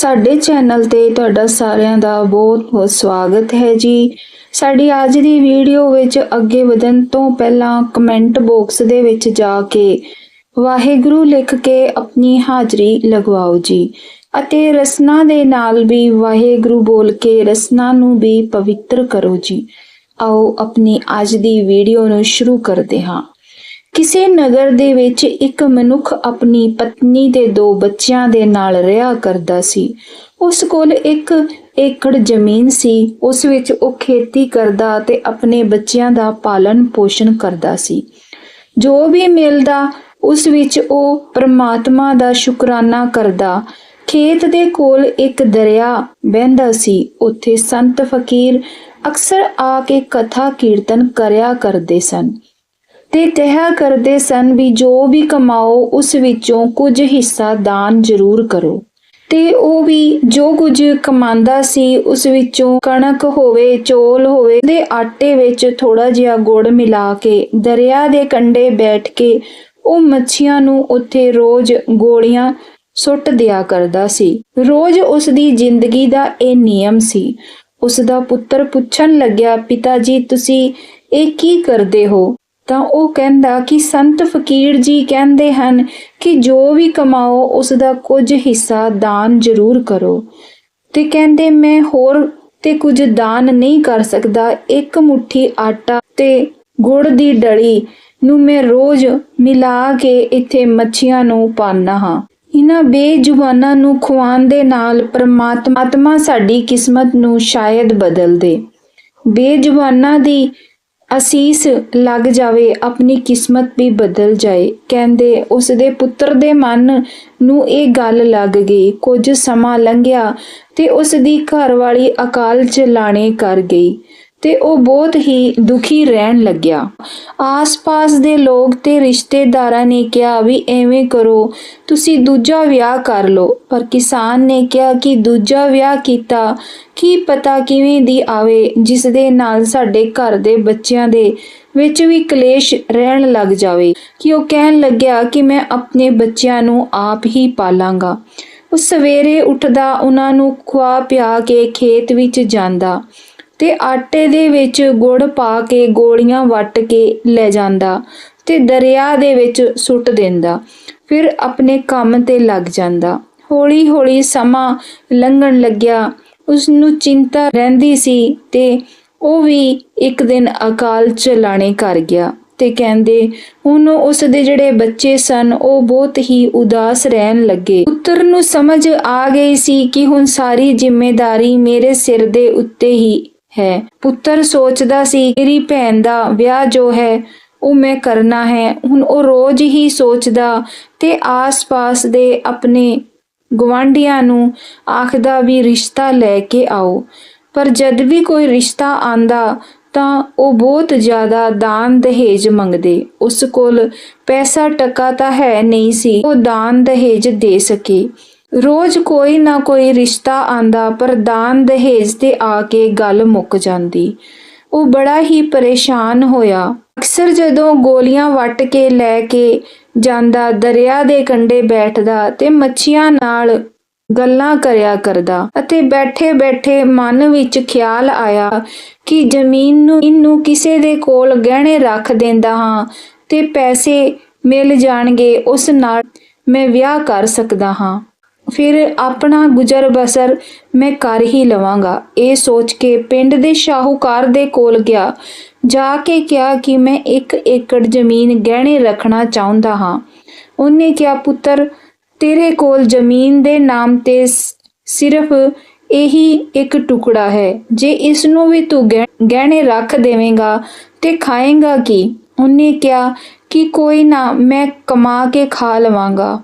ਸਾਡੇ ਚੈਨਲ ਤੇ ਤੁਹਾਡਾ ਸਾਰਿਆਂ ਦਾ ਬਹੁਤ-ਬਹੁਤ ਸਵਾਗਤ ਹੈ ਜੀ। ਸਾਡੀ ਅੱਜ ਦੀ ਵੀਡੀਓ ਵਿੱਚ ਅੱਗੇ ਵਧਣ ਤੋਂ ਪਹਿਲਾਂ ਕਮੈਂਟ ਬਾਕਸ ਦੇ ਵਿੱਚ ਜਾ ਕੇ ਵਾਹਿਗੁਰੂ ਲਿਖ ਕੇ ਆਪਣੀ ਹਾਜ਼ਰੀ ਲਗਵਾਓ ਜੀ ਅਤੇ ਰਸਨਾ ਦੇ ਨਾਲ ਵੀ ਵਾਹਿਗੁਰੂ ਬੋਲ ਕੇ ਰਸਨਾ ਨੂੰ ਵੀ ਪਵਿੱਤਰ ਕਰੋ ਜੀ। ਆਓ ਆਪਣੀ ਅੱਜ ਦੀ ਵੀਡੀਓ ਨੂੰ ਸ਼ੁਰੂ ਕਰਦੇ ਹਾਂ। ਕਿਸੇ ਨਗਰ ਦੇ ਵਿੱਚ ਇੱਕ ਮਨੁੱਖ ਆਪਣੀ ਪਤਨੀ ਤੇ ਦੋ ਬੱਚਿਆਂ ਦੇ ਨਾਲ ਰਿਹਾ ਕਰਦਾ ਸੀ। ਉਸ ਕੋਲ ਇੱਕ ਏਕੜ ਜ਼ਮੀਨ ਸੀ। ਉਸ ਵਿੱਚ ਉਹ ਖੇਤੀ ਕਰਦਾ ਤੇ ਆਪਣੇ ਬੱਚਿਆਂ ਦਾ ਪਾਲਣ ਪੋਸ਼ਣ ਕਰਦਾ ਸੀ। ਜੋ ਵੀ ਮਿਲਦਾ, ਉਸ ਵਿੱਚ ਉਹ ਪ੍ਰਮਾਤਮਾ ਦਾ ਸ਼ੁਕਰਾਨਾ ਕਰਦਾ। ਖੇਤ ਦੇ ਕੋਲ ਇੱਕ ਦਰਿਆ ਵਹਿੰਦਾ ਸੀ। ਉੱਥੇ ਸੰਤ ਫਕੀਰ ਅਕਸਰ ਆ ਕੇ ਕਥਾ ਕੀਰਤਨ ਕਰਿਆ ਕਰਦੇ ਸਨ। ਤੇ ਤੈਹਾ ਕਰਦੇ ਸਨ ਵੀ ਜੋ ਵੀ ਕਮਾਓ, ਉਸ ਵਿੱਚੋਂ ਕੁਝ ਹਿੱਸਾ ਦਾਨ ਜ਼ਰੂਰ ਕਰੋ। ਤੇ ਉਹ ਵੀ ਜੋ ਕੁਝ ਕਮਾਉਂਦਾ ਸੀ, ਉਸ ਵਿੱਚੋਂ ਕਣਕ ਹੋਵੇ, ਚੋਲ ਹੋਵੇ, ਦੇ ਆਟੇ ਵਿੱਚ ਥੋੜਾ ਜਿਹਾ ਗੁੜ ਮਿਲਾ ਕੇ, ਦਰਿਆ ਦੇ ਕੰਢੇ ਬੈਠ ਕੇ, ਉਹ ਮੱਛੀਆਂ ਨੂੰ ਉੱਥੇ ਰੋਜ਼ ਗੋਲੀਆਂ ਸੁੱਟ ਦਿਆ ਕਰਦਾ ਸੀ। ਰੋਜ਼ ਉਸ ਦੀ ਜ਼ਿੰਦਗੀ ਦਾ ਇਹ ਨਿਯਮ ਸੀ। ਉਸ ਦਾ ਪੁੱਤਰ ਪੁੱਛਣ ਲੱਗਿਆ, ਪਿਤਾ ਜੀ, ਤੁਸੀਂ ਇਹ ਕੀ ਕਰਦੇ ਹੋ? ਤਾਂ ਉਹ ਕਹਿੰਦਾ ਕਿ ਸੰਤ ਫਕੀਰ ਜੀ ਕਹਿੰਦੇ ਹਨ ਕਿ ਜੋ ਵੀ ਕਮਾਓ ਉਸ ਦਾ ਕੁਝ ਹਿੱਸਾ ਦਾਨ ਜ਼ਰੂਰ ਕਰੋ। ਤੇ ਕਹਿੰਦੇ, ਮੈਂ ਹੋਰ ਤੇ ਕੁਝ ਦਾਨ ਨਹੀਂ ਕਰ ਸਕਦਾ। ਇੱਕ ਮੁਠੀ ਆਟਾ ਤੇ ਗੁੜ ਦੀ ਡਲੀ ਨੂੰ ਮੈਂ ਰੋਜ਼ ਮਿਲਾ ਕੇ ਇੱਥੇ ਮੱਛੀਆਂ ਨੂੰ ਪਾਉਂਦਾ ਹਾਂ। ਇਹਨਾਂ ਬੇਜ਼ੁਬਾਨਾਂ ਨੂੰ ਖਵਾਉਣ ਦੇ ਨਾਲ ਪ੍ਰਮਾਤਮਾ ਸਾਡੀ ਕਿਸਮਤ ਨੂੰ ਸ਼ਾਇਦ ਬਦਲ ਦੇ। ਬੇਜ਼ੁਬਾਨਾਂ ਦੀ ਅਸੀਸ ਲੱਗ ਜਾਵੇ, ਆਪਣੀ ਕਿਸਮਤ ਵੀ ਬਦਲ ਜਾਏ। ਕਹਿੰਦੇ ਉਸ ਦੇ ਪੁੱਤਰ ਦੇ ਮਨ ਨੂੰ ਇਹ ਗੱਲ ਲੱਗ ਗਈ। ਕੁਝ ਸਮਾਂ ਲੰਘਿਆ ਤੇ ਉਸ ਦੀ ਘਰਵਾਲੀ ਅਕਾਲ ਚਲਾਣੇ ਕਰ ਗਈ। ਤੇ ਉਹ ਬਹੁਤ ਹੀ ਦੁਖੀ ਰਹਿਣ ਲੱਗਿਆ। ਆਸ-ਪਾਸ ਦੇ ਲੋਕ ਤੇ ਰਿਸ਼ਤੇਦਾਰਾਂ ਨੇ ਕਿਹਾ ਵੀ ਐਵੇਂ ਕਰੋ, ਤੁਸੀਂ ਦੂਜਾ ਵਿਆਹ ਕਰ ਲਓ। ਪਰ ਕਿਸਾਨ ਨੇ ਕਿਹਾ ਕਿ ਦੂਜਾ ਵਿਆਹ ਕੀਤਾ, ਕੀ ਪਤਾ ਕਿਵੇਂ ਦੀ ਆਵੇ ਜਿਸ ਦੇ ਨਾਲ ਸਾਡੇ ਘਰ ਦੇ ਬੱਚਿਆਂ ਦੇ ਵਿੱਚ ਵੀ ਕਲੇਸ਼ ਰਹਿਣ ਲੱਗ ਜਾਵੇ। ਕਿ ਉਹ ਕਹਿਣ ਲੱਗਿਆ ਕਿ ਮੈਂ ਆਪਣੇ ਬੱਚਿਆਂ ਨੂੰ ਆਪ ਹੀ ਪਾਲਾਂਗਾ। ਉਹ ਸਵੇਰੇ ਉੱਠਦਾ, ਉਹਨਾਂ ਨੂੰ ਖਵਾ ਪਿਆ ਕੇ ਖੇਤ ਵਿੱਚ ਜਾਂਦਾ। ਤੇ ਆਟੇ ਦੇ ਵਿੱਚ ਗੁੜ ਪਾ ਕੇ ਗੋਲੀਆਂ ਵੱਟ ਕੇ ਲੈ ਜਾਂਦਾ ਤੇ ਦਰਿਆ ਦੇ ਵਿੱਚ ਸੁੱਟ ਦਿੰਦਾ, ਫਿਰ ਆਪਣੇ ਕੰਮ ਤੇ ਲੱਗ ਜਾਂਦਾ। ਹੌਲੀ-ਹੌਲੀ ਸਮਾਂ ਲੰਘਣ ਲੱਗਿਆ। ਉਸ ਨੂੰ ਚਿੰਤਾ ਰਹਿੰਦੀ ਸੀ ਤੇ ਉਹ ਵੀ ਇੱਕ ਦਿਨ ਅਕਾਲ ਚਲਾਣੇ ਕਰ ਗਿਆ ਤੇ ਕਹਿੰਦੇ, ਹੁਣ ਉਸ ਦੇ ਜਿਹੜੇ ਬੱਚੇ ਸਨ, ਉਹ ਬਹੁਤ ਹੀ ਉਦਾਸ ਰਹਿਣ ਲੱਗੇ। ਪੁੱਤਰ ਨੂੰ ਸਮਝ ਆ ਗਈ ਸੀ ਕਿ ਹੁਣ ਸਾਰੀ ਜ਼ਿੰਮੇਵਾਰੀ ਮੇਰੇ ਸਿਰ ਦੇ ਉੱਤੇ ਹੀ ਹੈ। ਪੁੱਤਰ ਸੋਚਦਾ ਸੀ, ਮੇਰੀ ਭੈਣ ਦਾ ਵਿਆਹ ਜੋ ਹੈ, ਉਹ ਮੈਂ ਕਰਨਾ ਹੈ। ਹੁਣ ਉਹ ਰੋਜ਼ ਹੀ ਸੋਚਦਾ ਤੇ ਆਸ-ਪਾਸ ਦੇ ਆਪਣੇ ਗਵਾਂਢੀਆਂ ਨੂੰ ਆਖਦਾ ਵੀ, ਰਿਸ਼ਤਾ ਲੈ ਕੇ ਆਓ। ਪਰ ਜਦ ਵੀ ਕੋਈ ਰਿਸ਼ਤਾ ਆਂਦਾ ਤਾਂ ਉਹ ਬਹੁਤ ਜ਼ਿਆਦਾ ਦਾਨ ਦਹੇਜ ਮੰਗਦੇ। ਉਸ ਕੋਲ ਪੈਸਾ ਟਕਾ ਤਾਂ ਹੈ ਨਹੀਂ ਸੀ, ਉਹ ਦਾਨ ਦਹੇਜ ਦੇ ਸਕੇ। ਰੋਜ਼ ਕੋਈ ਨਾ ਕੋਈ ਰਿਸ਼ਤਾ ਆਂਦਾ, ਪਰ ਦਾਨ ਦਹੇਜ ਤੇ ਆ ਕੇ ਗੱਲ ਮੁੱਕ ਜਾਂਦੀ। ਉਹ ਬੜਾ ਹੀ ਪਰੇਸ਼ਾਨ ਹੋਇਆ। ਅਕਸਰ ਜਦੋਂ ਗੋਲੀਆਂ ਵੱਟ ਕੇ ਲੈ ਕੇ ਜਾਂਦਾ, ਦਰਿਆ ਦੇ ਕੰਢੇ ਬੈਠਦਾ ਤੇ ਮੱਛੀਆਂ ਨਾਲ ਗੱਲਾਂ ਕਰਿਆ ਕਰਦਾ ਅਤੇ ਬੈਠੇ-ਬੈਠੇ ਮਨ ਵਿੱਚ ਖਿਆਲ ਆਇਆ ਕਿ ਜ਼ਮੀਨ ਨੂੰ ਇਹਨੂੰ ਕਿਸੇ ਦੇ ਕੋਲ ਗਹਿਣੇ ਰੱਖ ਦਿੰਦਾ ਹਾਂ ਤੇ ਪੈਸੇ ਮਿਲ ਜਾਣਗੇ, ਉਸ ਨਾਲ ਮੈਂ ਵਿਆਹ ਕਰ ਸਕਦਾ ਹਾਂ। ਫਿਰ ਆਪਣਾ ਗੁਜ਼ਰ ਬਸਰ ਮੈਂ ਕਰ ਹੀ ਲਵਾਂਗਾ। ਇਹ ਸੋਚ ਕੇ ਪਿੰਡ ਦੇ ਸ਼ਾਹੂਕਾਰ ਦੇ ਕੋਲ ਗਿਆ। ਜਾ ਕੇ ਕਿਹਾ ਕਿ ਮੈਂ ਇੱਕ ਏਕੜ ਜ਼ਮੀਨ ਗਹਿਣੇ ਰੱਖਣਾ ਚਾਹੁੰਦਾ ਹਾਂ। ਉਹਨੇ ਕਿਹਾ, ਪੁੱਤਰ, ਤੇਰੇ ਕੋਲ ਜ਼ਮੀਨ ਦੇ ਨਾਮ ਤੇ ਸਿਰਫ ਇਹੀ ਇੱਕ ਟੁਕੜਾ ਹੈ। ਜੇ ਇਸ ਨੂੰ ਵੀ ਤੂੰ ਗਹਿਣੇ ਰੱਖ ਦੇਵੇਂਗਾ ਤੇ ਖਾਏਗਾ ਕੀ? ਉਹਨੇ ਕਿਹਾ ਕਿ ਕੋਈ ਨਾ, ਮੈਂ ਕਮਾ ਕੇ ਖਾ ਲਵਾਂਗਾ।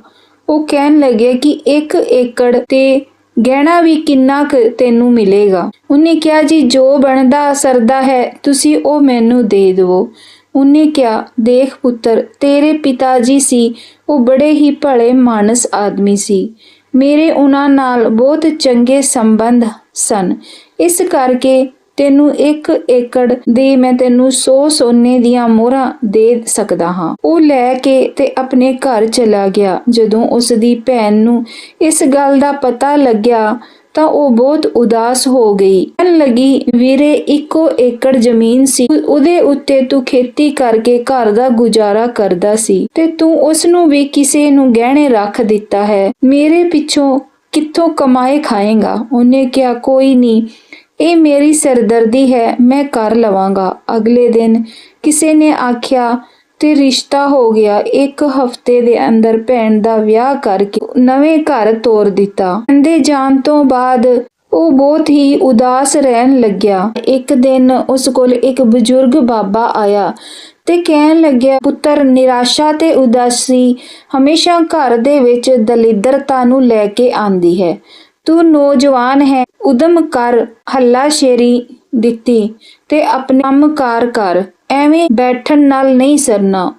ਉਹ ਕਹਿਣ ਲੱਗੇ ਕਿ ਇੱਕ ਏਕੜ ਤੇ ਗਹਿਣਾ ਵੀ ਕਿੰਨਾ ਕੁ ਤੈਨੂੰ ਮਿਲੇਗਾ। ਉਹਨੇ ਕਿਹਾ, ਜੀ, ਜੋ ਬਣਦਾ, ਸਰਦਾ ਹੈ, ਤੁਸੀਂ ਉਹ ਮੈਨੂੰ ਦੇ ਦਿਵੋ। ਉਹਨੇ ਕਿਹਾ, ਦੇਖ ਪੁੱਤਰ, ਤੇਰੇ ਪਿਤਾ ਜੀ ਸੀ, ਉਹ ਬੜੇ ਹੀ ਭਲੇ ਮਾਨਸ ਆਦਮੀ ਸੀ। ਮੇਰੇ ਉਹਨਾਂ ਨਾਲ ਬਹੁਤ ਚੰਗੇ ਸੰਬੰਧ ਸਨ। ਇਸ ਕਰਕੇ ਤੈਨੂੰ ਇੱਕ ਏਕੜ ਦੇ ਮੈਂ ਤੈਨੂੰ 100 ਸੋਨੇ ਦੀਆਂ ਮੋਹਰਾਂ ਦੇ ਸਕਦਾ ਹਾਂ। ਉਹ ਲੈ ਕੇ ਤੇ ਆਪਣੇ ਘਰ ਚਲਾ ਗਿਆ। ਜਦੋਂ ਉਸ ਦੀ ਭੈਣ ਨੂੰ ਇਸ ਗੱਲ ਦਾ ਪਤਾ ਲੱਗਿਆ ਤਾਂ ਉਹ ਬਹੁਤ ਉਦਾਸ ਹੋ ਗਈ। ਕਹਿਣ ਲੱਗੀ, ਵੀਰੇ, ਇੱਕੋ ਏਕੜ ਜ਼ਮੀਨ ਸੀ। ਉਹਦੇ ਉੱਤੇ ਤੂੰ ਖੇਤੀ ਕਰਕੇ ਘਰ ਦਾ ਗੁਜ਼ਾਰਾ ਕਰਦਾ ਸੀ ਤੇ ਤੂੰ ਉਸ ਨੂੰ ਵੀ ਕਿਸੇ ਨੂੰ ਗਹਿਣੇ ਰੱਖ ਦਿੱਤਾ ਹੈ। ਮੇਰੇ ਪਿੱਛੋਂ ਕਿੱਥੋਂ ਕਮਾਏ ਖਾਏਗਾ? ਉਹਨੇ ਕਿਹਾ, ਕੋਈ ਨਹੀਂ। ਇਹ ਮੇਰੀ ਸਰਦਰਦੀ ਹੈ, ਮੈਂ ਕਰ ਲਵਾਂਗਾ। ਅਗਲੇ ਦਿਨ ਕਿਸੇ ਨੇ ਆਖਿਆ, ਤੇ ਰਿਸ਼ਤਾ ਹੋ ਗਿਆ। ਇੱਕ ਹਫ਼ਤੇ ਦੇ ਅੰਦਰ ਭੈਣ ਦਾ ਵਿਆਹ ਕਰਕੇ ਨਵੇਂ ਘਰ ਤੋਰ ਦਿੱਤਾ। ਕਹਿੰਦੇ ਜਾਣ ਤੋਂ ਬਾਅਦ ਉਹ ਬਹੁਤ ਹੀ ਉਦਾਸ ਰਹਿਣ ਲੱਗਿਆ। ਇੱਕ ਦਿਨ ਉਸ ਕੋਲ ਇੱਕ ਬਜ਼ੁਰਗ ਬਾਬਾ ਆਇਆ ਤੇ ਕਹਿਣ ਲੱਗਿਆ, ਪੁੱਤਰ, ਨਿਰਾਸ਼ਾ ਤੇ ਉਦਾਸੀ ਹਮੇਸ਼ਾ ਘਰ ਦੇ ਵਿੱਚ ਦਲਿਦਰਤਾ ਨੂੰ ਲੈ ਕੇ ਆਂਦੀ ਹੈ। ਤੂੰ ਨੌਜਵਾਨ ਹੈ, ਉਦਮ ਕਰ, ਹੱਲਾ ਸ਼ੇਰੀ ਦਿੱਤੀ ਤੇ ਆਪਣੇ ਕੰਮਕਾਰ ਕਰ, ਐਵੇਂ ਬੈਠਣ ਨਾਲ ਨਹੀਂ ਸਰਨਾ।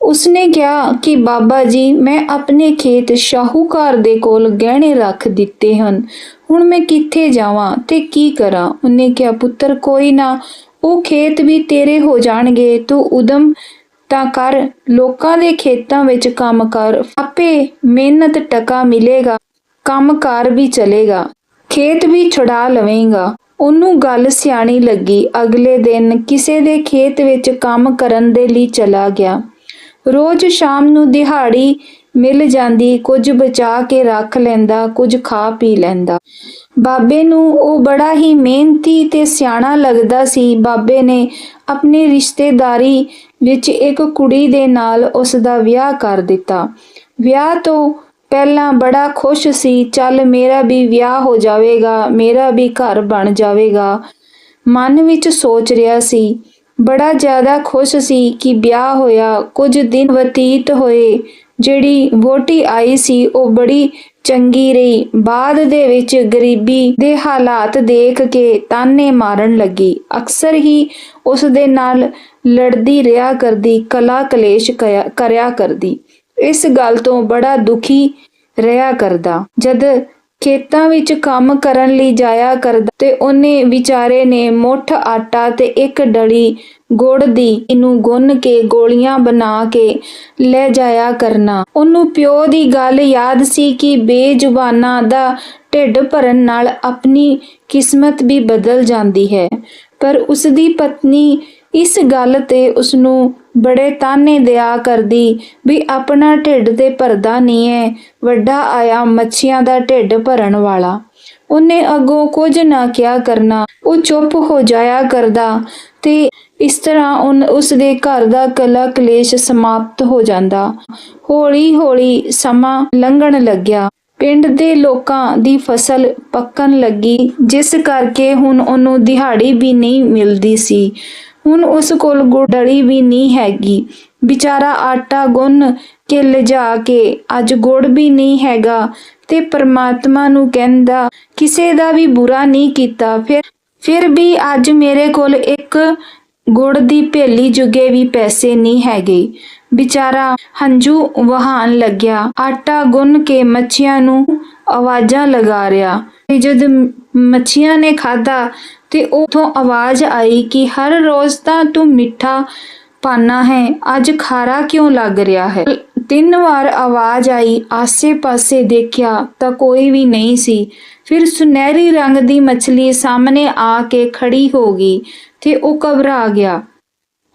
ਉਸਨੇ ਕਿਹਾ ਕਿ ਬਾਬਾ ਜੀ, ਮੈਂ ਆਪਣੇ ਖੇਤ ਸ਼ਾਹੂਕਾਰ ਦੇ ਕੋਲ ਗਹਿਣੇ ਰੱਖ ਦਿੱਤੇ ਹਨ। ਹੁਣ ਮੈਂ ਕਿੱਥੇ ਜਾਵਾਂ ਤੇ ਕੀ ਕਰਾਂ? ਉਹਨੇ ਕਿਹਾ, ਪੁੱਤਰ, ਕੋਈ ਨਾ, ਉਹ ਖੇਤ ਵੀ ਤੇਰੇ ਹੋ ਜਾਣਗੇ। ਤੂੰ ਉਦਮ ਤਾਂ ਕਰ, ਲੋਕਾਂ ਦੇ ਖੇਤਾਂ ਵਿੱਚ ਕੰਮ ਕਰ। ਆਪੇ ਮਿਹਨਤ ਟਕਾ ਮਿਲੇਗਾ। ਕੰਮਕਾਰ ਵੀ ਚਲੇਗਾ, ਖੇਤ ਵੀ ਛੁਡਾ ਲਵੇਂਗਾ। ਉਹਨੂੰ ਗੱਲ ਸਿਆਣੀ ਲੱਗੀ। ਅਗਲੇ ਦਿਨ ਕਿਸੇ ਦੇ ਖੇਤ ਵਿੱਚ ਕੰਮ ਕਰਨ ਦੇ ਲਈ ਚਲਾ ਗਿਆ। ਰੋਜ਼ ਸ਼ਾਮ ਨੂੰ ਦਿਹਾੜੀ ਮਿਲ ਜਾਂਦੀ, ਕੁਝ ਬਚਾ ਕੇ ਰੱਖ ਲੈਂਦਾ, ਕੁਝ ਖਾ ਪੀ ਲੈਂਦਾ। ਬਾਬੇ ਨੂੰ ਉਹ ਬੜਾ ਹੀ ਮਿਹਨਤੀ ਤੇ ਸਿਆਣਾ ਲੱਗਦਾ ਸੀ। ਬਾਬੇ ਨੇ ਆਪਣੀ ਰਿਸ਼ਤੇਦਾਰੀ ਵਿੱਚ ਇੱਕ ਕੁੜੀ ਦੇ ਨਾਲ ਉਸ ਦਾ ਵਿਆਹ ਕਰ ਦਿੱਤਾ। ਵਿਆਹ ਤੋਂ ਪਹਿਲਾਂ ਬੜਾ ਖੁਸ਼ ਸੀ, ਚੱਲ ਮੇਰਾ ਵੀ ਵਿਆਹ ਹੋ ਜਾਵੇਗਾ, ਮੇਰਾ ਵੀ ਘਰ ਬਣ ਜਾਵੇਗਾ। ਮਨ ਵਿੱਚ ਸੋਚ ਰਿਹਾ ਸੀ, ਬੜਾ ਜ਼ਿਆਦਾ ਖੁਸ਼ ਸੀ ਕਿ ਵਿਆਹ ਹੋਇਆ, ਕੁਝ ਦਿਨ ਬਤੀਤ ਹੋਏ, ਜਿਹੜੀ ਵੋਟੀ ਆਈ ਸੀ ਉਹ ਬੜੀ ਚੰਗੀ ਰਹੀ। ਬਾਅਦ ਦੇ ਵਿੱਚ ਗਰੀਬੀ ਦੇ ਹਾਲਾਤ ਦੇਖ ਕੇ ਤਾਨੇ ਮਾਰਨ ਲੱਗੀ। ਅਕਸਰ ਹੀ ਉਸ ਦੇ ਨਾਲ ਲੜਦੀ ਰਿਹਾ ਕਰਦੀ, ਕਲਾ ਕਲੇਸ਼ ਕਰਿਆ- ਕਰਿਆ ਕਰਦੀ। ਇਸ ਗੱਲ ਤੋਂ ਬੜਾ ਦੁਖੀ ਰਿਹਾ ਕਰਦਾ। ਜਦ ਖੇਤਾਂ ਵਿੱਚ ਕੰਮ ਕਰਨ ਲਈ ਜਾਇਆ ਕਰਦਾ ਤੇ ਉਹਨੇ ਵਿਚਾਰੇ ਨੇ ਮੁੱਠ ਆਟਾ ਤੇ ਇੱਕ ਡਲੀ ਗੁੜ ਦੀ ਇਹਨੂੰ ਗੁੰਨ ਕੇ ਗੋਲੀਆਂ ਬਣਾ ਕੇ ਲੈ ਜਾਇਆ ਕਰਨਾ। ਉਹਨੂੰ ਪਿਓ ਦੀ ਗੱਲ ਯਾਦ ਸੀ ਕਿ ਬੇਜ਼ੁਬਾਨਾਂ ਦਾ ਢਿੱਡ ਭਰਨ ਨਾਲ ਆਪਣੀ ਕਿਸਮਤ ਵੀ ਬਦਲ ਜਾਂਦੀ ਹੈ। ਪਰ ਉਸ ਦੀ ਪਤਨੀ ਇਸ ਗੱਲ ਤੇ ਉਸ ਨੂੰ ਬੜੇ ਤਾਨੇ ਦਿਆ ਕਰਦੀ ਵੀ ਆਪਣਾ ਢਿੱਡ ਤੇ ਭਰਦਾ ਨਹੀਂ ਹੈ ਵੱਡਾ ਆਇਆ ਮੱਛੀਆਂ ਦਾ ਢਿੱਡ ਭਰਨ ਵਾਲਾ। ਉਹਨੇ ਅੱਗੋਂ ਕੁਝ ਨਾ ਕਿਹਾ ਕਰਨਾ, ਉਹ ਚੁੱਪ ਹੋ ਜਾਇਆ ਕਰਦਾ ਤੇ ਇਸ ਤਰ੍ਹਾਂ ਉਨ ਉਸ ਦੇ ਘਰ ਦਾ ਕਲਾ ਕਲੇਸ਼ ਸਮਾਪਤ ਹੋ ਜਾਂਦਾ। ਹੌਲੀ ਹੌਲੀ ਸਮਾਂ ਲੰਘਣ ਲੱਗਿਆ। ਪਿੰਡ ਦੇ ਲੋਕਾਂ ਦੀ ਫਸਲ ਪੱਕਣ ਲੱਗੀ, ਜਿਸ ਕਰਕੇ ਹੁਣ ਉਹਨੂੰ ਦਿਹਾੜੀ ਵੀ ਨਹੀਂ ਮਿਲਦੀ ਸੀ। ਹੁਣ ਉਸ ਕੋਲ ਗੁੜੜੀ ਵੀ ਨਹੀਂ ਹੈਗੀ। ਵਿਚਾਰਾ ਆਟਾ ਗੁੰਨ ਕੇ ਲਿਜਾ ਕੇ ਅੱਜ ਗੁੜ ਵੀ ਨਹੀਂ ਹੈਗਾ ਤੇ ਪ੍ਰਮਾਤਮਾ ਨੂੰ ਕਹਿੰਦਾ, ਕਿਸੇ ਦਾ ਵੀ ਬੁਰਾ ਨਹੀਂ ਕੀਤਾ। ਫਿਰ ਫਿਰ ਵੀ ਅੱਜ ਮੇਰੇ ਕੋਲ ਇੱਕ ਗੁੜ ਦੀ ਭੇਲੀ ਜੁਗੇ ਵੀ ਪੈਸੇ ਨਹੀਂ ਹੈਗੇ। ਵਿਚਾਰਾ ਹੰਝੂ ਵਹਾਨ ਲੱਗਿਆ। ਆਟਾ ਗੁੰਨ ਕੇ ਮੱਛੀਆਂ ਨੂੰ ਆਵਾਜ਼ਾਂ ਲਗਾ ਰਿਹਾ। ਤੇ ਜਦ ਮੱਛੀਆਂ ਨੇ ਖਾਦਾ ਤੇ ਉਥੋਂ ਆਵਾਜ਼ ਆਈ ਕਿ ਹਰ ਰੋਜ਼ ਤਾਂ ਤੂੰ ਮਿੱਠਾ ਪਾਨਾ ਹੈ, ਅੱਜ ਖਾਰਾ ਕਿਉਂ ਲੱਗ ਰਿਹਾ ਹੈ? ਤਿੰਨ ਵਾਰ ਆਵਾਜ਼ ਆਈ, ਆਸੇ-ਪਾਸੇ ਦੇਖਿਆ ਤਾਂ ਕੋਈ ਵੀ ਨਹੀਂ ਸੀ। ਫਿਰ ਸੁਨਹਿਰੀ ਰੰਗ ਦੀ ਮੱਛਲੀ ਸਾਹਮਣੇ ਆ ਕੇ ਖੜੀ ਹੋ ਗਈ ਤੇ ਉਹ ਘਬਰਾ ਗਿਆ।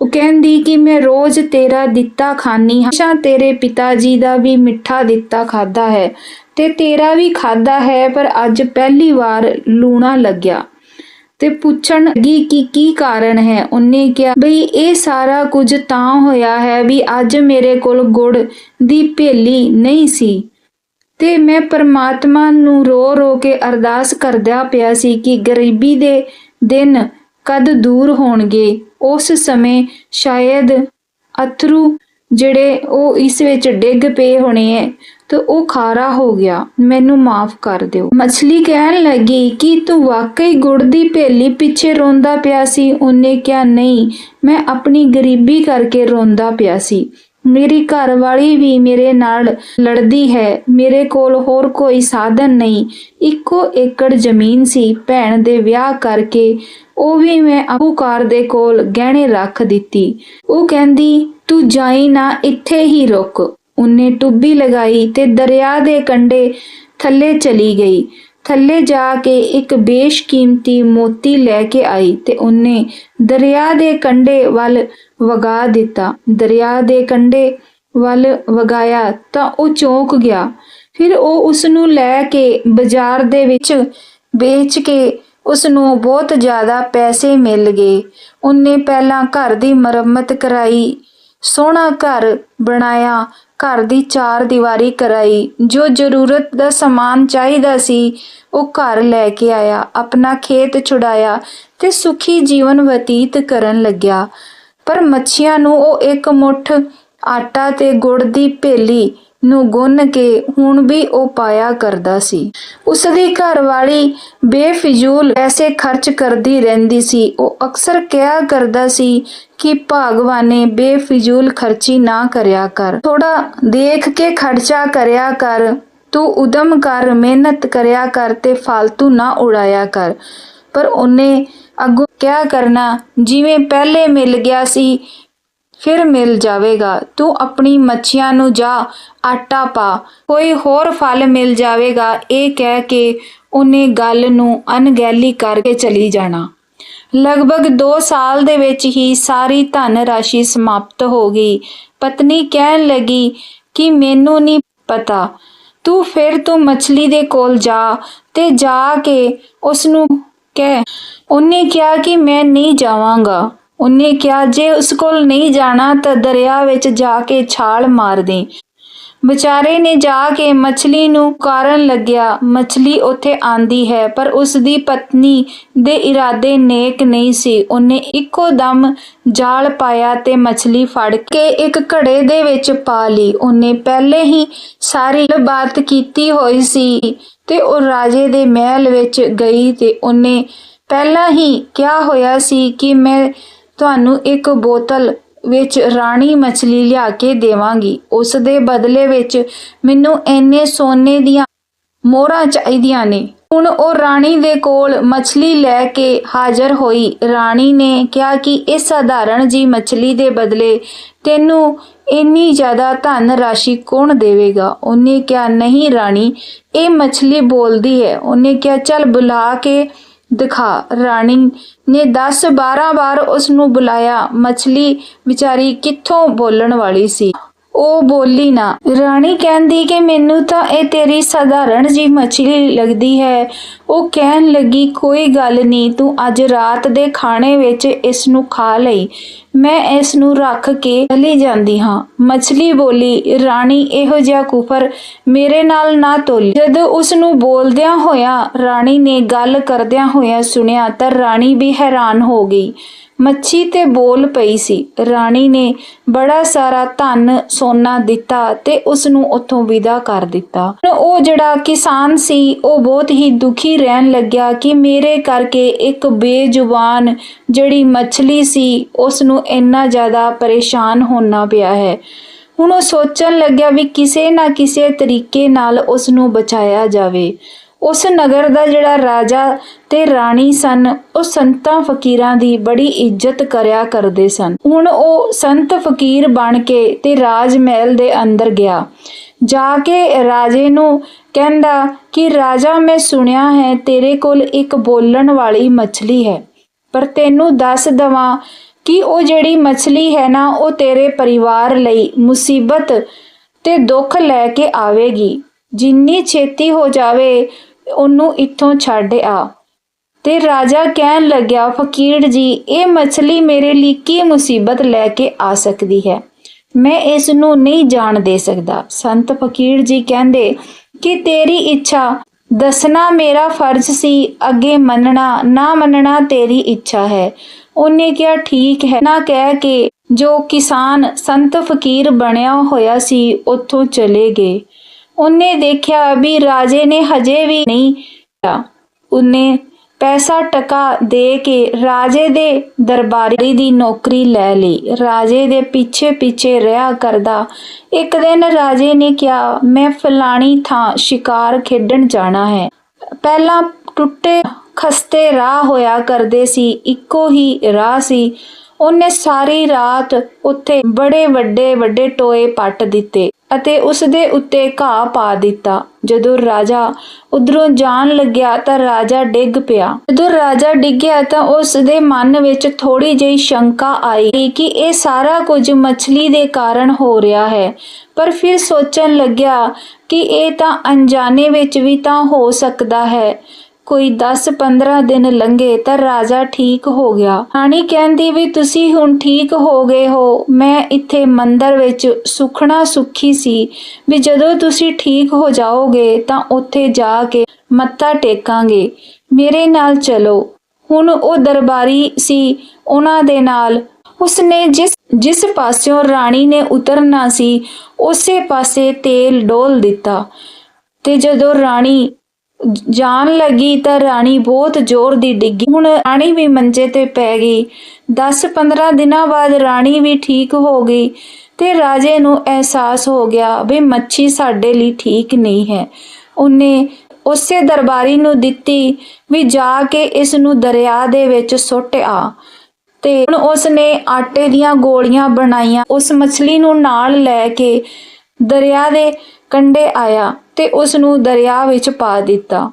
ਉਹ ਕਹਿੰਦੀ ਕਿ ਮੈਂ ਰੋਜ਼ ਤੇਰਾ ਦਿੱਤਾ ਖਾਨੀ ਹਮੇਸ਼ਾ ਤੇਰੇ ਪਿਤਾ ਜੀ ਦਾ ਵੀ ਮਿੱਠਾ ਦਿੱਤਾ ਖਾਦਾ ਹੈ ਤੇ ਤੇਰਾ ਵੀ ਖਾਦਾ ਹੈ, ਪਰ ਅੱਜ ਪਹਿਲੀ ਵਾਰ ਲੂਣਾ ਲੱਗਿਆ। ਤੇ ਪੁੱਛਣ ਲੱਗੀ ਕਿ ਕੀ ਕਾਰਨ ਹੈ। ਉਹਨੇ ਕਿਹਾ, ਬਈ ਇਹ ਸਾਰਾ ਕੁਝ ਤਾਂ ਹੋਇਆ ਹੈ ਵੀ ਅੱਜ ਮੇਰੇ ਕੋਲ ਗੁੜ ਦੀ ਭੇਲੀ ਨਹੀਂ ਸੀ ਤੇ ਮੈਂ ਪਰਮਾਤਮਾ ਨੂੰ ਰੋ ਰੋ ਕੇ ਅਰਦਾਸ ਕਰਦਾ ਪਿਆ ਸੀ ਕਿ ਗਰੀਬੀ ਦੇ ਦਿਨ ਕਦ ਦੂਰ ਹੋਣਗੇ। ਉਸ ਸਮੇਂ ਸ਼ਾਇਦ ਅਥਰੂ ਜਿਹੜੇ ਉਹ ਇਸ ਵਿੱਚ ਡਿੱਗ ਪਏ ਹੋਣੇ ਐ। ਤੇ ਉਹ ਖਾਰਾ ਹੋ ਗਿਆ। ਮੈਨੂੰ ਮਾਫ ਕਰ ਦਿਓ। ਮੱਛਲੀ ਕਹਿਣ ਲੱਗੀ ਕਿ ਤੂੰ ਵਾਕਈ ਗੁੜ ਦੀ ਭੇਲੀ ਪਿੱਛੇ ਰੋਂਦਾ ਪਿਆ ਸੀ। ਉਹਨੇ ਕਿਹਾ, ਨਹੀਂ, ਮੈਂ ਆਪਣੀ ਗਰੀਬੀ ਕਰਕੇ ਰੋਂਦਾ ਪਿਆ ਸੀ। ਮੇਰੀ ਘਰਵਾਲੀ ਵੀ ਮੇਰੇ ਨਾਲ ਲੜਦੀ ਹੈ। ਮੇਰੇ ਕੋਲ ਹੋਰ ਕੋਈ ਸਾਧਨ ਨਹੀਂ। ਇੱਕੋ ਏਕੜ ਜ਼ਮੀਨ ਸੀ ਭੈਣ ਦੇ ਵਿਆਹ ਕਰਕੇ। ਉਹ ਵੀ ਮੈਂ ਆਪੂਕਾਰ ਦੇ ਕੋਲ ਗਹਿਣੇ ਰੱਖ ਦਿੱਤੀ। ਉਹ ਕਹਿੰਦੀ, ਤੂੰ ਜਾਈ ਨਾ, ਇੱਥੇ ਹੀ ਰੁਕ। ਉਹਨੇ ਟੁੱਬੀ ਲਗਾਈ ਤੇ ਦਰਿਆ ਦੇ ਕੰਢੇ ਥੱਲੇ ਚਲੀ ਗਈ। ਥੱਲੇ ਜਾ ਕੇ ਇੱਕ ਬੇਸ਼ਕੀਮਤੀ ਮੋਤੀ ਲੈ ਕੇ ਆਈ ਤੇ ਉਹਨੇ ਦਰਿਆ ਦੇ ਕੰਢੇ ਵੱਲ ਵਗਾ ਦਿੱਤਾ। ਦਰਿਆ ਦੇ ਕੰਢੇ ਵੱਲ ਵਗਾਇਆ ਤਾਂ ਉਹ ਚੌਂਕ ਗਿਆ। ਫਿਰ ਉਹ ਉਸ ਨੂੰ ਲੈ ਕੇ ਬਾਜ਼ਾਰ ਦੇ ਵਿੱਚ ਵੇਚ ਕੇ ਉਸ ਨੂੰ ਬਹੁਤ ਜ਼ਿਆਦਾ ਪੈਸੇ ਮਿਲ ਗਏ। ਉਹਨੇ ਪਹਿਲਾਂ ਘਰ ਦੀ ਮੁਰੰਮਤ ਕਰਾਈ, ਸੋਹਣਾ ਘਰ ਬਣਾਇਆ ਘਰ ਦੀ ਚਾਰ ਦੀਵਾਰੀ ਕਰਾਈ। ਜੋ ਜ਼ਰੂਰਤ ਦਾ ਸਮਾਨ ਚਾਹੀਦਾ ਸੀ, ਉਹ ਘਰ ਲੈ ਕੇ ਆਇਆ, ਆਪਣਾ ਖੇਤ ਛੁਡਾਇਆ ਤੇ ਸੁਖੀ ਜੀਵਨ ਬਤੀਤ ਕਰਨ ਲੱਗਿਆ। ਪਰ ਮੱਛੀਆਂ ਨੂੰ ਉਹ ਇੱਕ ਮੁੱਠ ਆਟਾ ਤੇ ਗੁੜ ਦੀ ਭੇਲੀ ਨੂੰ ਗੁੰਨ ਕੇ ਹੁਣ ਵੀ ਉਹ ਪਾਇਆ ਕਰਦਾ ਸੀ। ਉਸ ਦੀ ਘਰਵਾਲੀ ਬੇਫਿਜ਼ੂਲ ਪੈਸੇ ਖਰਚ ਕਰਦੀ ਰਹਿੰਦੀ ਸੀ। ਉਹ ਅਕਸਰ ਕਿਹਾ ਕਰਦਾ ਸੀ ਕਿ ਭਗਵਾਨੇ ਬੇਫਿਜ਼ੂਲ ਖਰਚੀ ਨਾ ਕਰਿਆ ਕਰ। ਥੋੜਾ ਦੇਖ ਕੇ ਖਰਚਾ ਕਰਿਆ ਕਰ। ਤੂੰ ਉਦਮ ਕਰ, ਮਿਹਨਤ ਕਰਿਆ ਕਰ ਤੇ ਫालतू ਨਾ ਉਡਾਇਆ ਕਰ। ਪਰ ਉਹਨੇ ਅੱਗੋਂ ਕਿਆ ਕਰਨਾ, ਜਿਵੇਂ ਪਹਿਲੇ ਮਿਲ ਗਿਆ ਸੀ ਫਿਰ ਮਿਲ ਜਾਵੇਗਾ। ਤੂੰ ਆਪਣੀ ਮੱਛੀਆਂ ਨੂੰ ਜਾ, ਆਟਾ ਪਾ। ਕੋਈ ਹੋਰ ਫਲ ਮਿਲ ਜਾਵੇਗਾ। ਇਹ ਕਹਿ ਕੇ ਉਹਨੇ ਗੱਲ ਨੂੰ ਅਣਗਹਿਲੀ ਕਰਕੇ ਚਲੀ ਜਾਣਾ। ਲਗਭਗ 2 ਸਾਲ ਦੇ ਵਿੱਚ ਹੀ ਸਾਰੀ ਧਨ ਰਾਸ਼ੀ ਸਮਾਪਤ ਹੋ ਗਈ। ਪਤਨੀ ਕਹਿਣ ਲੱਗੀ ਕਿ ਮੈਨੂੰ ਨਹੀਂ ਪਤਾ। ਤੂੰ ਫਿਰ ਤੂੰ ਮੱਛਲੀ ਦੇ ਕੋਲ ਜਾ ਤੇ ਜਾ ਕੇ ਉਸ ਨੂੰ ਕਹਿ। ਉਹਨੇ ਕਿਹਾ ਕਿ ਮੈਂ ਨਹੀਂ ਜਾਵਾਂਗਾ। ਉਹਨੇ ਕਿਹਾ, ਜੇ ਉਸ ਕੋਲ ਨਹੀਂ ਜਾਣਾ ਤਾਂ ਦਰਿਆ ਵਿੱਚ ਜਾ ਕੇ ਛਾਲ ਮਾਰ ਦੇ। ਵਿਚਾਰੇ ਨੇ ਜਾ ਕੇ ਮੱਛਲੀ ਨੂੰ ਕਾਰਨ ਲੱਗਿਆ। ਮੱਛਲੀ ਉੱਥੇ ਆਂਦੀ ਹੈ, ਪਰ ਉਸ ਦੀ ਪਤਨੀ ਦੇ ਇਰਾਦੇ ਨੇਕ ਨਹੀਂ ਸੀ। ਉਹਨੇ ਇੱਕੋ ਦਮ ਜਾਲ ਪਾਇਆ ਤੇ ਮੱਛਲੀ ਫੜ ਕੇ ਇੱਕ ਘੜੇ ਦੇ ਵਿੱਚ ਪਾ ਲਈ। ਉਹਨੇ ਪਹਿਲੇ ਹੀ ਸਾਰੀ ਬਾਤ ਕੀਤੀ ਹੋਈ ਸੀ ਤੇ ਉਹ ਰਾਜੇ ਦੇ ਮਹਿਲ ਵਿੱਚ ਗਈ ਤੇ ਉਹਨੇ ਪਹਿਲਾਂ ਹੀ ਕਿਹਾ ਹੋਇਆ ਸੀ ਕਿ ਮੈਂ ਤੁਹਾਨੂੰ ਇੱਕ ਬੋਤਲ ਵਿੱਚ ਰਾਣੀ ਮੱਛਲੀ ਲਿਆ ਕੇ ਦੇਵਾਂਗੀ। ਉਸ ਦੇ ਬਦਲੇ ਵਿੱਚ ਮੈਨੂੰ ਇੰਨੇ ਸੋਨੇ ਦੀਆਂ ਮੋਹਰਾਂ ਚਾਹੀਦੀਆਂ ਨੇ। ਹੁਣ ਉਹ ਰਾਣੀ ਦੇ ਕੋਲ ਮੱਛਲੀ ਲੈ ਕੇ ਹਾਜ਼ਰ ਹੋਈ। ਰਾਣੀ ਨੇ ਕਿਹਾ ਕਿ ਇਸ ਸਧਾਰਨ ਜੀ ਮੱਛਲੀ ਦੇ ਬਦਲੇ ਤੈਨੂੰ ਇੰਨੀ ਜ਼ਿਆਦਾ ਧਨ ਰਾਸ਼ੀ ਕੌਣ ਦੇਵੇਗਾ? ਉਹਨੇ ਕਿਹਾ, ਨਹੀਂ ਰਾਣੀ, ਇਹ ਮੱਛਲੀ ਬੋਲਦੀ ਹੈ। ਉਹਨੇ ਕਿਹਾ, ਚੱਲ ਬੁਲਾ ਕੇ ਦਿਖਾ। ਰਾਣੀ ਨੇ 10 12 ਵਾਰ ਉਸ ਨੂੰ ਬੁਲਾਇਆ। ਮੱਛਲੀ ਵਿਚਾਰੀ ਕਿੱਥੋਂ ਬੋਲਣ ਵਾਲੀ ਸੀ? ਉਹ ਬੋਲੀ ਨਾ। ਰਾਣੀ ਕਹਿੰਦੀ ਕਿ ਮੈਨੂੰ ਤਾਂ ਇਹ ਤੇਰੀ ਸਧਾਰਨ ਜੀ ਮੱਛਲੀ ਲੱਗਦੀ ਹੈ। ਉਹ ਕਹਿਣ ਲੱਗੀ, ਕੋਈ ਗੱਲ ਨਹੀਂ, ਤੂੰ ਅੱਜ ਰਾਤ ਦੇ ਖਾਣੇ ਵਿੱਚ ਇਸ ਨੂੰ ਖਾ ਲਈ। ਮੈਂ ਇਸ ਨੂੰ ਰੱਖ ਕੇ ਚਲੀ ਜਾਂਦੀ ਹਾਂ। ਮੱਛਲੀ ਬੋਲੀ, ਰਾਣੀ, ਇਹੋ ਜਿਹਾ ਕੁਫਰ ਮੇਰੇ ਨਾਲ ਨਾ ਤੋਲੀ। ਜਦੋਂ ਉਸ ਨੂੰ ਬੋਲਦਿਆਂ ਹੋਇਆ ਰਾਣੀ ਨੇ ਗੱਲ ਕਰਦਿਆਂ ਹੋਇਆ ਸੁਣਿਆ ਤਾਂ ਰਾਣੀ ਵੀ ਹੈਰਾਨ ਹੋ ਗਈ। ਮੱਛੀ ਤੇ ਬੋਲ ਪਈ ਸੀ। ਰਾਣੀ ਨੇ ਬੜਾ ਸਾਰਾ ਧਨ ਸੋਨਾ ਦਿੱਤਾ ਤੇ ਉਸ ਨੂੰ ਉੱਥੋਂ ਵਿਦਾ ਕਰ ਦਿੱਤਾ। ਹੁਣ ਉਹ ਜਿਹੜਾ ਕਿਸਾਨ ਸੀ, ਉਹ ਬਹੁਤ ਹੀ ਦੁਖੀ ਰਹਿਣ ਲੱਗਿਆ ਕਿ ਮੇਰੇ ਕਰਕੇ ਇੱਕ ਬੇਜ਼ੁਬਾਨ ਜਿਹੜੀ ਮੱਛਲੀ ਸੀ ਉਸ ਨੂੰ ਇੰਨਾ ਜ਼ਿਆਦਾ ਪਰੇਸ਼ਾਨ ਹੋਣਾ ਪਿਆ ਹੈ। ਹੁਣ ਉਹ ਸੋਚਣ ਲੱਗਿਆ ਵੀ ਕਿਸੇ ਨਾ ਕਿਸੇ ਤਰੀਕੇ ਨਾਲ ਉਸ ਨੂੰ ਬਚਾਇਆ ਜਾਵੇ। ਉਸ ਨਗਰ ਦਾ ਜਿਹੜਾ ਰਾਜਾ ਤੇ ਰਾਣੀ ਸਨ, ਉਹ ਸੰਤਾਂ ਫਕੀਰਾਂ ਦੀ ਬੜੀ ਇੱਜ਼ਤ ਕਰਿਆ ਕਰਦੇ ਸਨ। ਹੁਣ ਉਹ ਸੰਤ ਫਕੀਰ ਬਣ ਕੇ ਤੇ ਰਾਜ ਮਹਿਲ ਦੇ ਅੰਦਰ ਗਿਆ। ਜਾ ਕੇ ਰਾਜੇ ਨੂੰ ਕਹਿੰਦਾ ਕਿ, ਰਾਜਾ, ਮੈਂ ਸੁਣਿਆ ਹੈ ਤੇਰੇ ਕੋਲ ਇੱਕ ਬੋਲਣ ਵਾਲੀ ਮੱਛਲੀ ਹੈ, ਪਰ ਤੈਨੂੰ ਦੱਸ ਦਵਾਂ ਕਿ ਉਹ ਜਿਹੜੀ ਮੱਛਲੀ ਹੈ ਨਾ, ਉਹ ਤੇਰੇ ਪਰਿਵਾਰ ਲਈ ਮੁਸੀਬਤ ਤੇ ਦੁੱਖ ਲੈ ਕੇ ਆਵੇਗੀ। ਜਿੰਨੀ ਛੇਤੀ ਹੋ ਜਾਵੇ ਉਹਨੂੰ ਇੱਥੋਂ ਛੱਡ ਆ। ਤੇ ਰਾਜਾ ਕਹਿਣ ਲੱਗਿਆ, ਫਕੀਰ ਜੀ, ਇਹ ਮੱਛਲੀ ਮੇਰੇ ਲਈ ਕੀ ਮੁਸੀਬਤ ਲੈ ਕੇ ਆ ਸਕਦੀ ਹੈ? ਮੈਂ ਇਸ ਨੂੰ ਨਹੀਂ ਜਾਣ ਦੇ ਸਕਦਾ। ਸੰਤ ਫਕੀਰ ਜੀ ਕਹਿੰਦੇ, ਕਿ ਤੇਰੀ ਇੱਛਾ, ਦੱਸਣਾ ਮੇਰਾ ਫਰਜ਼ ਸੀ, ਅੱਗੇ ਮੰਨਣਾ, ਨਾ ਮੰਨਣਾ ਤੇਰੀ ਇੱਛਾ ਹੈ। ਉਹਨੇ ਕਿਹਾ, ਠੀਕ ਹੈ। ਨਾ ਕਹਿ ਕੇ ਜੋ ਕਿਸਾਨ ਸੰਤ ਫਕੀਰ ਬਣਿਆ ਹੋਇਆ ਸੀ, ਉੱਥੋਂ ਚਲੇ ਗਏ। ਉਹਨੇ ਦੇਖਿਆ ਵੀ ਰਾਜੇ ਨੇ ਹਜੇ ਵੀ ਨਹੀਂ ਕਿਹਾ ਉਹਨੇ ਪੈਸਾ ਟਕਾ ਦੇ ਕੇ ਰਾਜੇ ਦੇ ਦਰਬਾਰੀ ਦੀ ਨੌਕਰੀ ਲੈ ਲਈ। ਰਾਜੇ ਦੇ ਪਿੱਛੇ ਪਿੱਛੇ ਰਿਹਾ ਕਰਦਾ। ਇੱਕ ਦਿਨ ਰਾਜੇ ਨੇ ਕਿਹਾ, ਮੈਂ ਫਲਾਣੀ ਥਾਂ ਸ਼ਿਕਾਰ ਖੇਡਣ ਜਾਣਾ ਹੈ। ਪਹਿਲਾਂ ਟੁੱਟੇ ਖਸਤੇ ਰਾਹ ਹੋਇਆ ਕਰਦੇ ਸੀ, ਇੱਕੋ ਹੀ ਰਾਹ ਸੀ। ਉਹਨੇ ਸਾਰੀ ਰਾਤ ਉੱਥੇ ਬੜੇ ਵੱਡੇ ਵੱਡੇ ਟੋਏ ਪੱਟ ਦਿੱਤੇ। ਅਤੇ ਉਸ ਦੇ ਉੱਤੇ ਘਾਹ ਪਾ ਦਿੱਤਾ। ਜਦੋਂ ਰਾਜਾ ਉਧਰੋਂ ਜਾਣ ਲੱਗਿਆ ਤਾਂ ਰਾਜਾ ਡਿੱਗ ਪਿਆ। ਜਦੋਂ ਰਾਜਾ ਡਿੱਗਿਆ ਤਾਂ ਉਸ ਦੇ ਮਨ ਵਿੱਚ ਥੋੜੀ ਜਿਹੀ ਸ਼ੰਕਾ ਆਈ ਕਿ ਇਹ ਸਾਰਾ ਕੁਝ ਮੱਛਲੀ ਦੇ ਕਾਰਨ ਹੋ ਰਿਹਾ ਹੈ। ਪਰ ਫਿਰ ਸੋਚਣ ਲੱਗਿਆ ਕਿ ਇਹ ਤਾਂ ਅਣਜਾਣੇ ਵਿੱਚ ਵੀ ਤਾਂ ਹੋ ਸਕਦਾ ਹੈ। ਕੋਈ 10-15 ਦਿਨ ਲੰਘੇ ਤਾਂ ਰਾਜਾ ਠੀਕ ਹੋ ਗਿਆ। ਰਾਣੀ ਕਹਿੰਦੀ ਵੀ ਤੁਸੀਂ ਹੁਣ ਠੀਕ ਹੋ ਗਏ ਹੋ। ਮੈਂ ਇੱਥੇ ਮੰਦਰ ਵਿੱਚ ਸੁਖਣਾ ਸੁਖੀ ਸੀ ਵੀ ਜਦੋਂ ਤੁਸੀਂ ਠੀਕ ਹੋ ਜਾਓਗੇ ਤਾਂ ਉੱਥੇ ਜਾ ਕੇ ਮੱਥਾ ਟੇਕਾਂਗੇ। ਮੇਰੇ ਨਾਲ ਚਲੋ। ਹੁਣ ਉਹ ਦਰਬਾਰੀ ਸੀ, ਉਹਨਾਂ ਦੇ ਨਾਲ। ਉਸਨੇ ਜਿਸ ਜਿਸ ਪਾਸਿਓਂ ਰਾਣੀ ਨੇ ਉਤਰਨਾ ਸੀ, ਉਸੇ ਪਾਸੇ ਤੇਲ ਡੋਲ ਦਿੱਤਾ। ਤੇ ਜਦੋਂ ਰਾਣੀ ਜਾਣ ਲੱਗੀ ਤਾਂ ਰਾਣੀ ਬਹੁਤ ਜ਼ੋਰ ਦੀ ਡਿੱਗੀ। ਹੁਣ ਰਾਣੀ ਵੀ ਮੰਜੇ ਤੇ ਪੈ ਗਈ। 10-15 ਦਿਨਾਂ ਬਾਅਦ ਰਾਣੀ ਵੀ ਠੀਕ ਹੋ ਗਈ ਤੇ ਰਾਜੇ ਨੂੰ ਅਹਿਸਾਸ ਹੋ ਗਿਆ ਵੀ ਮੱਛੀ ਸਾਡੇ ਲਈ ਠੀਕ ਨਹੀਂ ਹੈ। ਉਹਨੇ ਉਸੇ ਦਰਬਾਰੀ ਨੂੰ ਦਿੱਤੀ ਵੀ ਜਾ ਕੇ ਇਸ ਨੂੰ ਦਰਿਆ ਦੇ ਵਿੱਚ ਸੁੱਟ ਆ। ਤੇ ਹੁਣ ਉਸਨੇ ਆਟੇ ਦੀਆਂ ਗੋਲੀਆਂ ਬਣਾਈਆਂ। ਉਸ ਮੱਛਲੀ ਨੂੰ ਨਾਲ ਲੈ ਕੇ ਦਰਿਆ ਦੇ ਕੰਢੇ ਆਇਆ ਤੇ ਉਸ ਨੂੰ ਦਰਿਆ ਵਿੱਚ ਪਾ ਦਿੱਤਾ।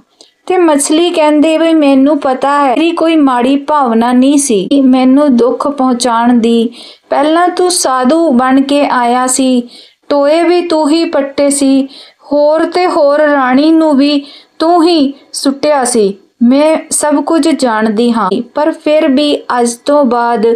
ਤੇ ਮਛਲੀ ਕਹਿੰਦੇ ਵੀ ਮੈਨੂੰ ਪਤਾ ਹੈ, ਮੇਰੀ ਕੋਈ ਮਾੜੀ ਭਾਵਨਾ ਨਹੀਂ ਸੀ। ਮੈਨੂੰ ਦੁੱਖ ਪਹੁੰਚਾਉਣ ਦੀ, ਪਹਿਲਾਂ ਤੂੰ ਸਾਧੂ ਬਣ ਕੇ ਆਇਆ ਸੀ, ਟੋਏ ਵੀ ਤੂੰ ਹੀ ਪੱਟੇ ਸੀ, ਹੋਰ ਤੇ ਹੋਰ ਰਾਣੀ ਨੂੰ ਵੀ ਤੂੰ ਹੀ ਸੁੱਟਿਆ ਸੀ। ਮੈਂ ਸਭ ਕੁਝ ਜਾਣਦੀ ਹਾਂ, ਪਰ ਫਿਰ ਵੀ ਅੱਜ ਤੋਂ ਬਾਅਦ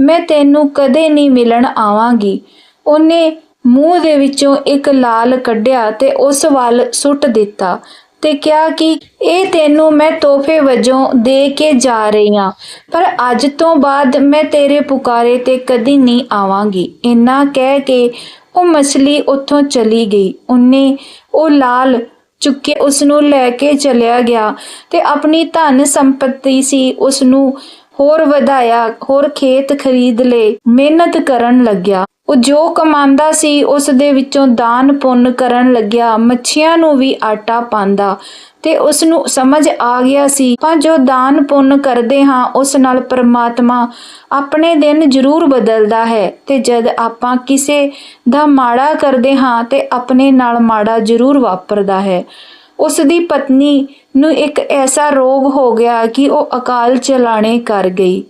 ਮੈਂ ਤੈਨੂੰ ਕਦੇ ਨਹੀਂ ਮਿਲਣ ਆਵਾਂਗੀ। ਉਹਨੇ ਮੂੰਹ ਦੇ ਵਿੱਚੋਂ ਇੱਕ ਲਾਲ ਕੱਢਿਆ ਤੇ ਉਸ ਵੱਲ ਸੁੱਟ ਦਿੱਤਾ ਤੇ ਕਿਹਾ ਕਿ ਇਹ ਤੈਨੂੰ ਮੈਂ ਤੋਹਫੇ ਵਜੋਂ ਦੇ ਕੇ ਜਾ ਰਹੀ ਹਾਂ, ਪਰ ਅੱਜ ਤੋਂ ਬਾਅਦ ਮੈਂ ਤੇਰੇ ਪੁਕਾਰੇ ਤੇ ਕਦੀ ਨਹੀਂ ਆਵਾਂਗੀ। ਇੰਨਾ ਕਹਿ ਕੇ ਉਹ ਮਛਲੀ ਉੱਥੋਂ ਚਲੀ ਗਈ। ਉਹਨੇ ਉਹ ਲਾਲ ਚੁੱਕੇ ਉਸ ਨੂੰ ਲੈ ਕੇ ਚਲਿਆ ਗਿਆ ਤੇ ਆਪਣੀ ਧਨ ਸੰਪਤੀ ਸੀ ਉਸ ਨੂੰ ਹੋਰ ਵਧਾਇਆ, ਹੋਰ ਖੇਤ ਖਰੀਦ ਲਏ, ਮਿਹਨਤ ਕਰਨ ਲੱਗਿਆ। ਉਹ ਜੋ ਕਮਾਉਂਦਾ ਸੀ, ਉਸ ਦੇ ਵਿੱਚੋਂ ਦਾਨ ਪੁੰਨ ਕਰਨ ਲੱਗਿਆ। ਮੱਛੀਆਂ ਨੂੰ ਵੀ ਆਟਾ ਪਾਉਂਦਾ। ਤੇ ਉਸ ਨੂੰ ਸਮਝ ਆ ਗਿਆ ਸੀ ਆਪਾਂ ਜੋ ਦਾਨ ਪੁੰਨ ਕਰਦੇ ਹਾਂ, ਉਸ ਨਾਲ ਪਰਮਾਤਮਾ ਆਪਣੇ ਦਿਨ ਜ਼ਰੂਰ ਬਦਲਦਾ ਹੈ। ਤੇ ਜਦ ਆਪਾਂ ਕਿਸੇ ਦਾ ਮਾੜਾ ਕਰਦੇ ਹਾਂ, ਤੇ ਆਪਣੇ ਨਾਲ ਮਾੜਾ ਜ਼ਰੂਰ ਵਾਪਰਦਾ ਹੈ। ਉਸ ਦੀ ਪਤਨੀ ਨੂੰ ਇੱਕ ਐਸਾ ਰੋਗ ਹੋ ਗਿਆ ਕਿ ਉਹ ਅਕਾਲ ਚਲਾਣੇ ਕਰ ਗਈ।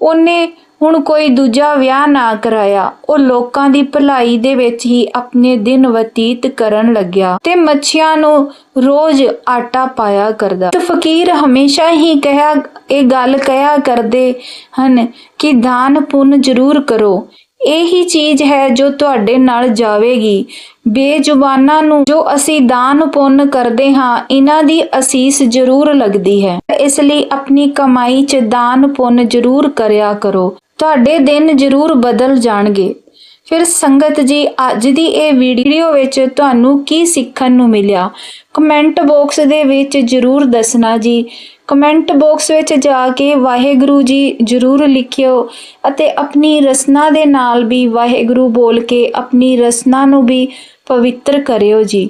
ਉਹਨੇ ਹੁਣ ਕੋਈ ਦੂਜਾ ਵਿਆਹ ਨਾ ਕਰਾਇਆ। ਉਹ ਲੋਕਾਂ ਦੀ ਭਲਾਈ ਦੇ ਵਿੱਚ ਹੀ ਆਪਣੇ ਦਿਨ ਬਤੀਤ ਕਰਨ ਲੱਗਿਆ ਤੇ ਮੱਛੀਆਂ ਨੂੰ ਰੋਜ਼ ਆਟਾ ਪਾਇਆ ਕਰਦਾ। ਤੇ ਫਕੀਰ ਹਮੇਸ਼ਾ ਹੀ ਕਹਿਆ, ਇਹ ਗੱਲ ਕਹਿਆ ਕਰਦੇ ਹਨ ਕਿ ਦਾਨ ਪੁੰਨ ਜ਼ਰੂਰ ਕਰੋ। ਇਹੀ ਚੀਜ਼ ਹੈ ਜੋ ਤੁਹਾਡੇ ਨਾਲ ਜਾਵੇਗੀ। ਬੇਜ਼ੁਬਾਨਾਂ ਨੂੰ ਜੋ ਅਸੀਂ ਦਾਨ ਪੁੰਨ ਕਰਦੇ ਹਾਂ, ਇਹਨਾਂ ਦੀ ਅਸੀਸ ਜ਼ਰੂਰ ਲੱਗਦੀ ਹੈ। ਇਸ ਲਈ ਆਪਣੀ ਕਮਾਈ 'ਚ ਦਾਨ ਪੁੰਨ ਜ਼ਰੂਰ ਕਰਿਆ ਕਰੋ। ਤੁਹਾਡੇ ਦਿਨ ਜ਼ਰੂਰ ਬਦਲ ਜਾਣਗੇ। ਫਿਰ ਸੰਗਤ ਜੀ, ਅੱਜ ਦੀ ਇਹ ਵੀਡੀਓ ਵਿੱਚ ਤੁਹਾਨੂੰ ਕੀ ਸਿੱਖਣ ਨੂੰ ਮਿਲਿਆ? ਕਮੈਂਟ ਬਾਕਸ ਦੇ ਵਿੱਚ ਜ਼ਰੂਰ ਦੱਸਣਾ ਜੀ। ਕਮੈਂਟ ਬਾਕਸ ਵਿੱਚ ਜਾ ਕੇ ਵਾਹਿਗੁਰੂ ਜੀ ਜ਼ਰੂਰ ਲਿਖਿਓ ਅਤੇ ਆਪਣੀ ਰਸਨਾ ਦੇ ਨਾਲ ਵੀ ਵਾਹਿਗੁਰੂ ਬੋਲ ਕੇ ਆਪਣੀ ਰਸਨਾ ਨੂੰ ਵੀ ਪਵਿੱਤਰ ਕਰਿਓ ਜੀ।